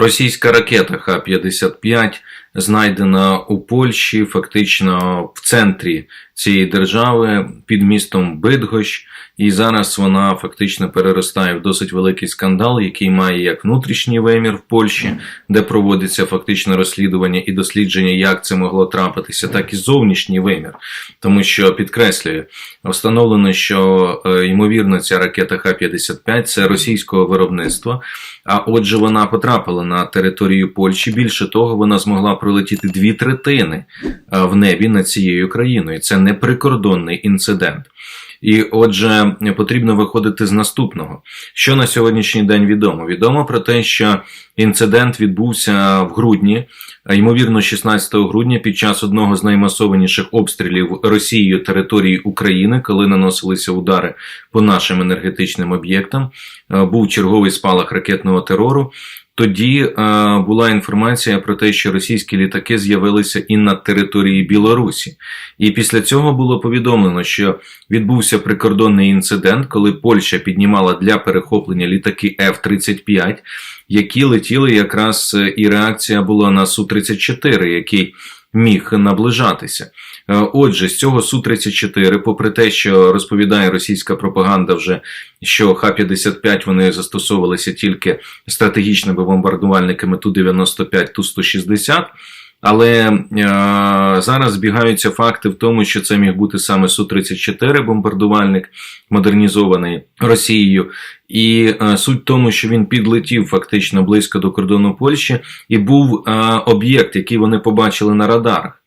Російська ракета Х-55 знайдена у Польщі, фактично в центрі цієї держави під містом Бидгощ, і зараз вона фактично переростає в досить великий скандал, який має як внутрішній вимір в Польщі, де проводиться фактично розслідування і дослідження, як це могло трапитися, так і зовнішній вимір, тому що підкреслюю, встановлено, що е, ймовірно ця ракета Х-55 це російського виробництва. А отже, вона потрапила на територію Польщі. Більше того, вона змогла пролетіти дві третини е, в небі над цією країною. Це не прикордонний інцидент. І отже, потрібно виходити з наступного. Що на сьогоднішній день відомо? Відомо про те, що інцидент відбувся в грудні, ймовірно, 16 грудня, під час одного з наймасованіших обстрілів Росією території України, коли наносилися удари по нашим енергетичним об'єктам. Е, Був черговий спалах ракетного терору. Тоді е, була інформація про те, що російські літаки з'явилися і на території Білорусі. І після цього було повідомлено, що відбувся прикордонний інцидент, коли Польща піднімала для перехоплення літаки F-35, які летіли якраз е, і реакція була на Су-34, який міг наближатися. Е, Отже, з цього Су-34, попри те, що розповідає російська пропаганда вже, що Х-55 вони застосовувалися тільки стратегічними бомбардувальниками Ту-95, Ту-160, але е, зараз збігаються факти в тому, що це міг бути саме Су-34 бомбардувальник, модернізований Росією. І е, суть в тому, що він підлетів фактично близько до кордону Польщі, і був е, об'єкт, який вони побачили на радарах.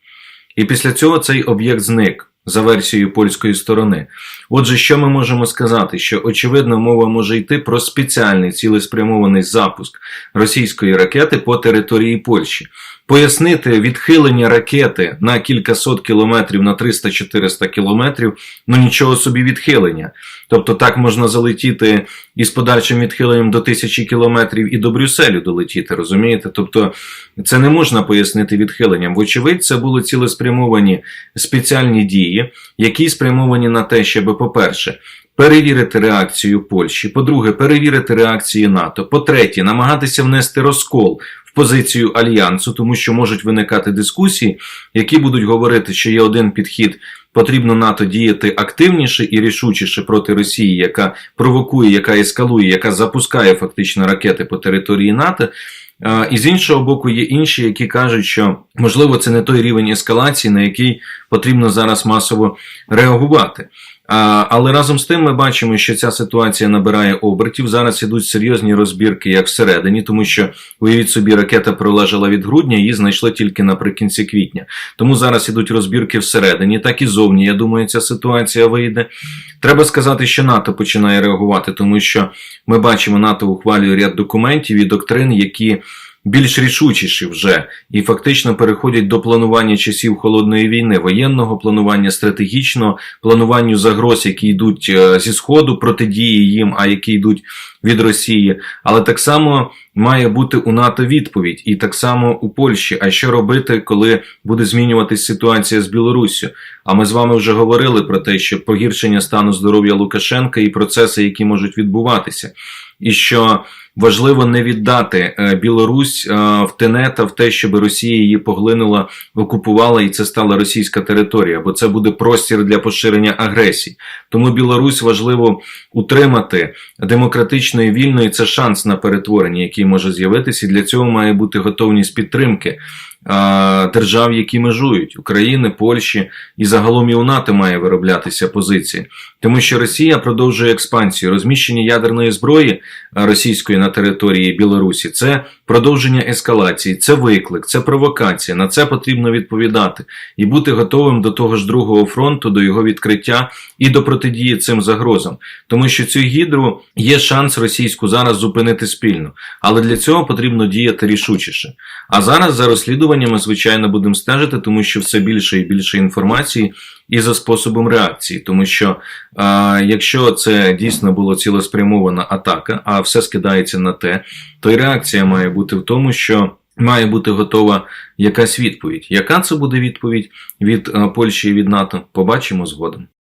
І після цього цей об'єкт зник за версією польської сторони. Отже, що ми можемо сказати? Що очевидно мова може йти про спеціальний цілеспрямований запуск російської ракети по території Польщі. Пояснити відхилення ракети на кількасот кілометрів на 300-400 кілометрів, ну нічого собі відхилення. Тобто так можна залетіти із подальшим відхиленням до тисячі кілометрів і до Брюсселю долетіти, розумієте? Тобто це не можна пояснити відхиленням. Вочевидь, це були цілеспрямовані спеціальні дії, які спрямовані на те, щоб, по-перше, перевірити реакцію Польщі, по-друге, перевірити реакції НАТО, по-третє, намагатися внести розкол позицію альянсу, тому що можуть виникати дискусії, які будуть говорити, що є один підхід. Потрібно НАТО діяти активніше і рішучіше проти Росії, яка провокує, яка ескалує, яка запускає фактично ракети по території НАТО. І з іншого боку, є інші, які кажуть, що можливо це не той рівень ескалації, на який потрібно зараз масово реагувати. Але разом з тим ми бачимо, що ця ситуація набирає обертів. Зараз ідуть серйозні розбірки, як всередині, тому що уявіть собі, ракета пролежала від грудня, її знайшли тільки наприкінці квітня. Тому зараз ідуть розбірки всередині, так і зовні. Я думаю, ця ситуація вийде. Треба сказати, що НАТО починає реагувати, тому що ми бачимо, НАТО ухвалює ряд документів і доктрин, які більш рішучіші вже і фактично переходять до планування часів холодної війни, воєнного планування, стратегічного плануванню загроз, які йдуть е, зі сходу протидії їм, а які йдуть від Росії. Але так само має бути у НАТО відповідь, і так само у Польщі. А що робити, коли буде змінюватись ситуація з Білоруссю? А ми з вами вже говорили про те, що погіршення стану здоров'я Лукашенка і процеси, які можуть відбуватися, і що важливо не віддати е, Білорусь е, в тенета в те, щоб Росія її поглинула, окупувала, і це стала російська територія, бо це буде простір для поширення агресії. Тому Білорусь важливо утримати демократично і вільно, і це шанс на перетворення, який може з'явитися. І для цього має бути готовність підтримки держав, які межують України, Польщі і загалом і у НАТО має вироблятися позиції, тому що Росія продовжує експансію. Розміщення ядерної зброї російської на території Білорусі це продовження ескалації, це виклик, це провокація. На це потрібно відповідати і бути готовим до того ж другого фронту, до його відкриття і до протидії цим загрозам, тому що цю гідру є шанс російську зараз зупинити спільно, але для цього потрібно діяти рішучіше. А зараз за розслідуваннями, звичайно, будемо стежити, тому що все більше і більше інформації і за способом реакції, тому що а, якщо це дійсно була цілеспрямована атака, а все скидається на те, то й реакція має бути в тому, що. Має бути готова якась відповідь. Яка це буде відповідь від Польщі і від НАТО? Побачимо згодом.